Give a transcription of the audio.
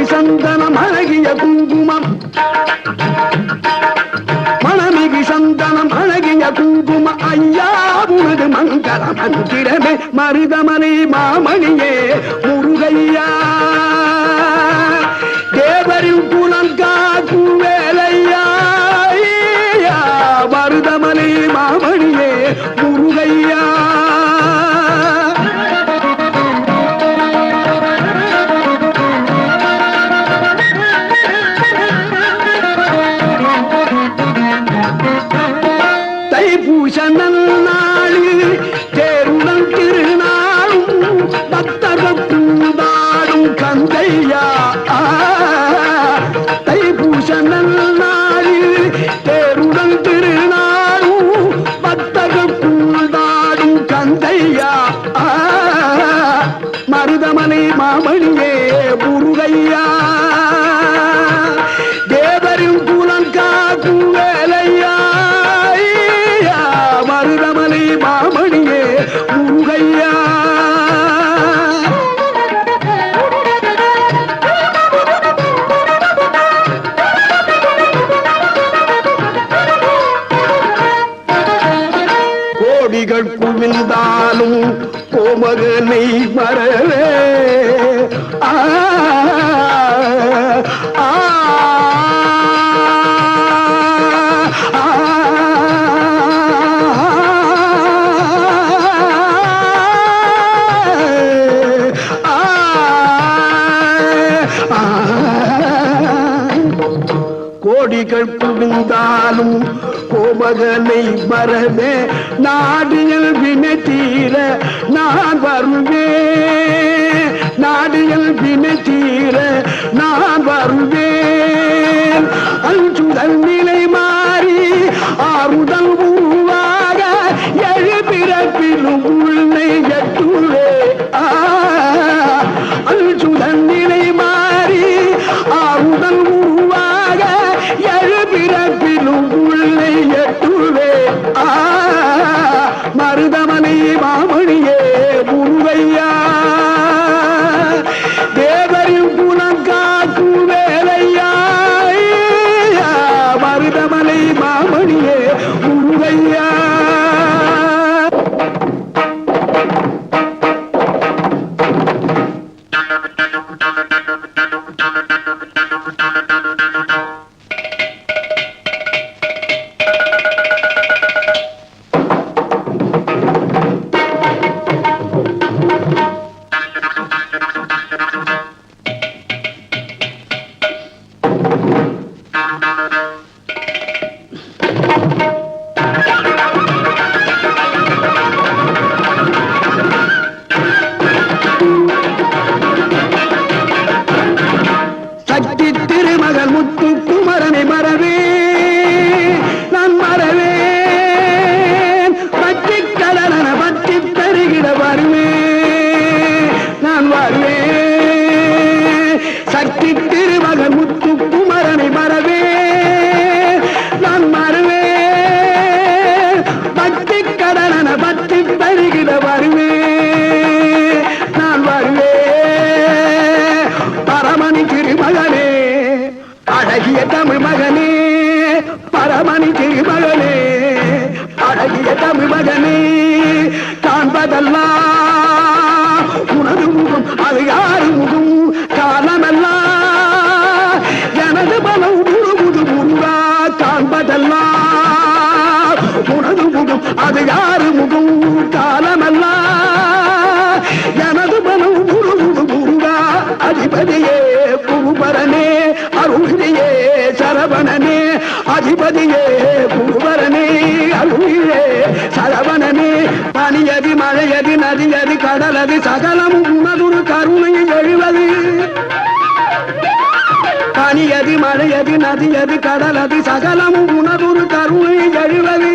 அழகி சந்தனம் அழகிய குங்குமம். மணமிகு சந்தனம் அழகிய குங்குமம். ஐயா உனது மங்கள மந்திரமே மருதமனை மாமணியே. கோமகனை மறவே ஆ. கோடிகள் குவிந்தாலும் கோமகனை மறவே நாடியல் வினத்தீர நான் வருவே. நாடியல் வினத்தீர நான் வருவேன் அஞ்சுதல் நிலை மாறி ஆறுதல் உருவாக எழு பிறப்பிலும் உள்ளே எட்டுவே. அஞ்சுதன் அழகிய தமிழ் மகனே பரமணி திருமகனே அழகிய தமிழ் மகனே காண்பதெல்லாம் அருகிலே சரவணனே அதிபதியே குருவரனே அருகிலே சரவணனே பனியதி மழையதி நதியதி கடலது சகலமும் உனதுரு கருணையை எழுவது. பனியதி மழையதி நதியது கடலது சகலமும் உனதுரு கருணையை எழுவது.